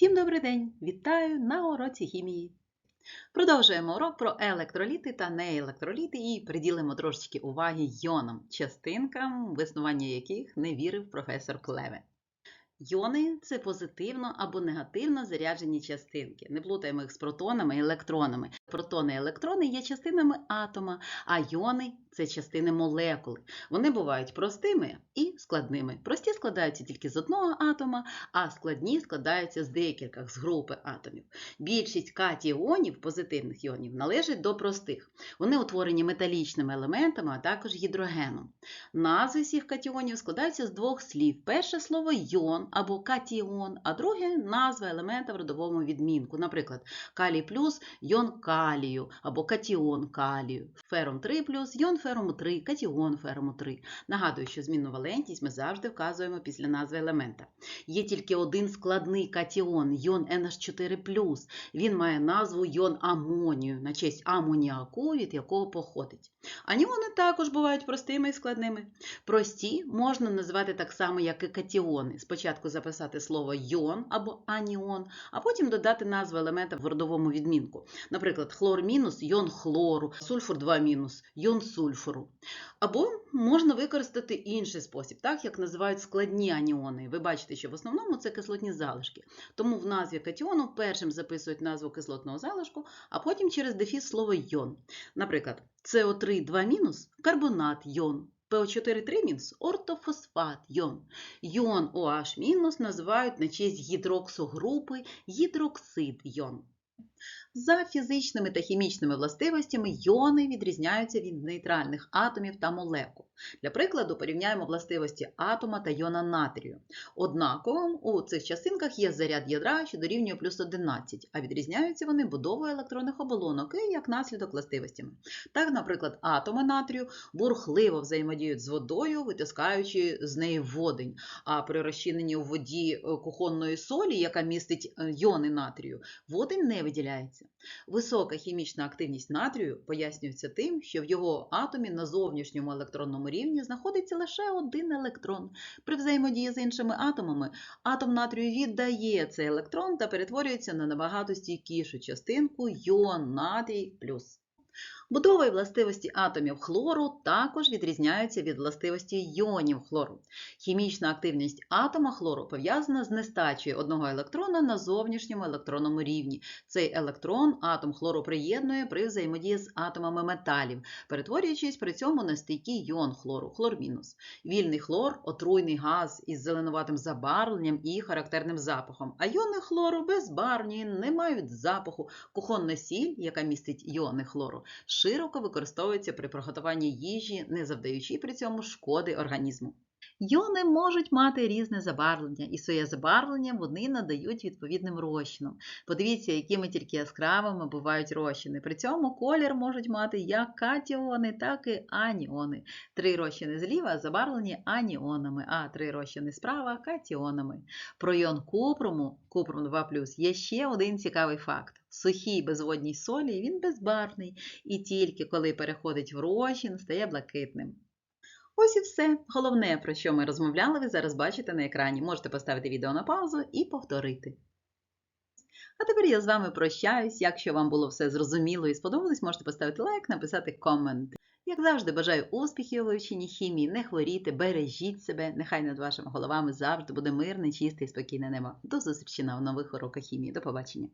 Всім добрий день! Вітаю на уроці хімії. Продовжуємо урок про електроліти та неелектроліти і приділимо трошечки уваги йонам, частинкам, в існування яких не вірив професор Клеве. Йони це позитивно або негативно заряджені частинки. Не плутаємо їх з протонами і електронами. Протони і електрони є частинами атома, а йони це частини молекули. Вони бувають простими і складними. Прості складаються тільки з одного атома, а складні складаються з декількох з групи атомів. Більшість катіонів, позитивних іонів, належить до простих. Вони утворені металічними елементами, а також гідрогеном. Назви всіх катіонів складаються з двох слів. Перше слово йон або катіон, а друге назва елемента в родовому відмінку. Наприклад, калій плюс йон калію або катіон калію. Фером 3 плюс йон ферому 3, катіон ферому 3. Нагадую, що змінну валентність ми завжди вказуємо після назви елемента. Є тільки один складний катіон йон NH4+. Він має назву йон амонію на честь амоніаку, від якого походить. Аніони також бувають простими і складними. Прості можна називати так само, як і катіони. Спочатку записати слово йон або аніон, а потім додати назву елемента в родовому відмінку. Наприклад, хлор мінус йон хлору, сульфур 2 мінус йон сульфуру. Або можна використати інший спосіб, так як називають складні аніони. Ви бачите, що в основному це кислотні залишки. Тому в назві катіону першим записують назву кислотного залишку, а потім через дефіс слово йон. Наприклад, СО3 2 карбонат йон. ПО4 3 ортофосфат йон. Йон OH- називають на честь гідроксогрупи гідроксид йон. За фізичними та хімічними властивостями йони відрізняються від нейтральних атомів та молекул. Для прикладу, порівняємо властивості атома та йона натрію. Однаковим у цих частинках є заряд ядра, що дорівнює плюс 11, а відрізняються вони будовою електронних оболонок і як наслідок властивостями. Так, наприклад, атоми натрію бурхливо взаємодіють з водою, витискаючи з неї водень, а при розчиненні у воді кухонної солі, яка містить е, йони натрію, водень не виділяється. Висока хімічна активність натрію пояснюється тим, що в його атомі на зовнішньому електронному рівні знаходиться лише один електрон. При взаємодії з іншими атомами атом натрію віддає цей електрон та перетворюється на набагато стійкішу частинку йон натрій плюс. Будова і властивості атомів хлору також відрізняються від властивості йонів хлору. Хімічна активність атома хлору пов'язана з нестачею одного електрона на зовнішньому електронному рівні. Цей електрон атом хлору приєднує при взаємодії з атомами металів, перетворюючись при цьому на стійкий йон хлору, хлор мінус. Вільний хлор отруйний газ із зеленуватим забарвленням і характерним запахом. А йони хлору безбарвні, не мають запаху. Кухонна сіль, яка містить йони хлору, широко використовується при приготуванні їжі, не завдаючи при цьому шкоди організму. Йони можуть мати різне забарвлення, і своє забарвлення вони надають відповідним розчинам. Подивіться, якими тільки яскравими бувають розчини. При цьому колір можуть мати як катіони, так і аніони. Три розчини зліва забарвлені аніонами, а три розчини справа катіонами. Про йон купруму, купрум 2 є ще один цікавий факт. Сухій безводній солі він безбарвний, і тільки коли переходить в розчин, стає блакитним. Ось і все. Головне, про що ми розмовляли, ви зараз бачите на екрані. Можете поставити відео на паузу і повторити. А тепер я з вами прощаюсь. Якщо вам було все зрозуміло і сподобалось, можете поставити лайк, написати комент. Як завжди, бажаю успіхів у вивченні хімії, не хворійте, бережіть себе, нехай над вашими головами завжди буде мирне, чисте і спокійне небо. До зустрічі на нових уроках хімії. До побачення!